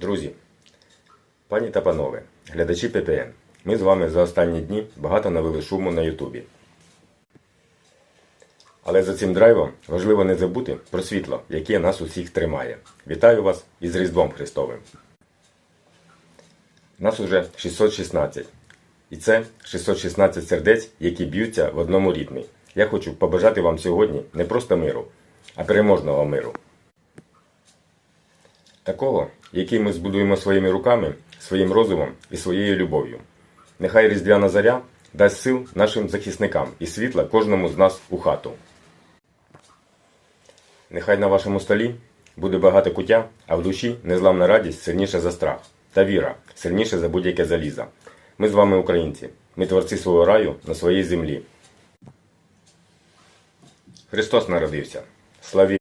Друзі, пані та панове, глядачі ПТН, ми з вами за останні дні багато навели шуму на Ютубі. Але за цим драйвом важливо не забути про світло, яке нас усіх тримає. Вітаю вас із Різдвом Христовим. Нас уже 616. І це 616 сердець, які б'ються в одному ритмі. Я хочу побажати вам сьогодні не просто миру, а переможного миру. Такого, який ми збудуємо своїми руками, своїм розумом і своєю любов'ю. Нехай різдвяна заря дасть сил нашим захисникам і світла кожному з нас у хату. Нехай на вашому столі буде багато куття, а в душі незламна радість сильніша за страх та віра сильніша за будь-яке залізо. Ми з вами українці. Ми творці свого раю на своїй землі. Христос народився. Славі!